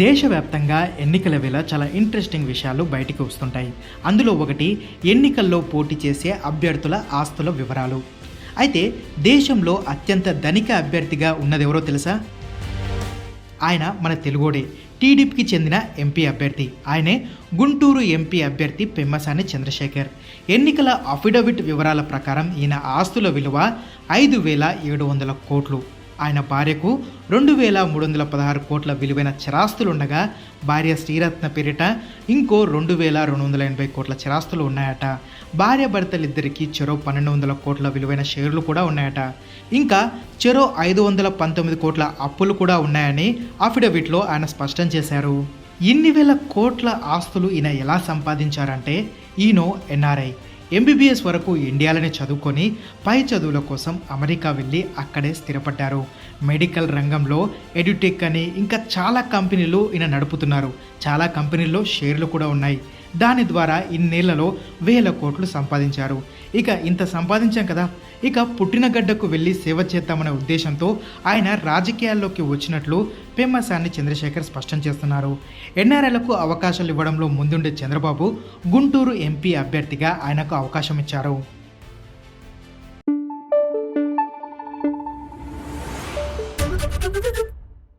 దేశవ్యాప్తంగా ఎన్నికల వేళ చాలా ఇంట్రెస్టింగ్ విషయాలు బయటికి వస్తుంటాయి. అందులో ఒకటి ఎన్నికల్లో పోటీ చేసే అభ్యర్థుల ఆస్తుల వివరాలు. అయితే దేశంలో అత్యంత ధనిక అభ్యర్థిగా ఉన్నదెవరో తెలుసా? ఆయన మన తెలుగోడే. టీడీపీకి చెందిన ఎంపీ అభ్యర్థి. ఆయనే గుంటూరు ఎంపీ అభ్యర్థి పెమ్మసాని చంద్రశేఖర్. ఎన్నికల అఫిడవిట్ వివరాల ప్రకారం ఈయన ఆస్తుల విలువ ఐదు వేల ఏడు వందల కోట్లు. ఆయన భార్యకు రెండు వేల మూడు వందల పదహారు కోట్ల విలువైన చరాస్తులు ఉండగా భార్య శ్రీరత్న పేరిట ఇంకో రెండు వేల రెండు వందల ఎనభై కోట్ల చరాస్తులు ఉన్నాయట. భార్య భర్తలిద్దరికీ చెరో పన్నెండు వందల కోట్ల విలువైన షేర్లు కూడా ఉన్నాయట. ఇంకా చెరో ఐదు వందల పంతొమ్మిది కోట్ల అప్పులు కూడా ఉన్నాయని అఫిడవిట్లో ఆయన స్పష్టం చేశారు. ఇన్ని వేల కోట్ల ఆస్తులు ఈయన ఎలా సంపాదించారంటే ఈయనో ఎన్ఆర్ఐ. ఎంబీబీఎస్ వరకు ఇండియాలోనే చదువుకొని పై చదువుల కోసం అమెరికా వెళ్ళి అక్కడే స్థిరపడ్డారు. మెడికల్ రంగంలో ఎడ్యుటెక్ అని ఇంకా చాలా కంపెనీలు ఈయన నడుపుతున్నారు. చాలా కంపెనీల్లో షేర్లు కూడా ఉన్నాయి. దాని ద్వారా ఇన్నేళ్ళలో వేల కోట్లు సంపాదించారు. ఇక ఇంత సంపాదించాం కదా. ఇక పుట్టిన గడ్డకు వెళ్ళి సేవ చేద్దామనే ఉద్దేశంతో ఆయన రాజకీయాల్లోకి వచ్చినట్లు పెమ్మసాని చంద్రశేఖర్ స్పష్టం చేస్తున్నారు. ఎన్ఆర్ఐలకు అవకాశాలు ఇవ్వడంలో ముందుండే చంద్రబాబు గుంటూరు ఎంపీ అభ్యర్థిగా ఆయనకు అవకాశం ఇచ్చారు.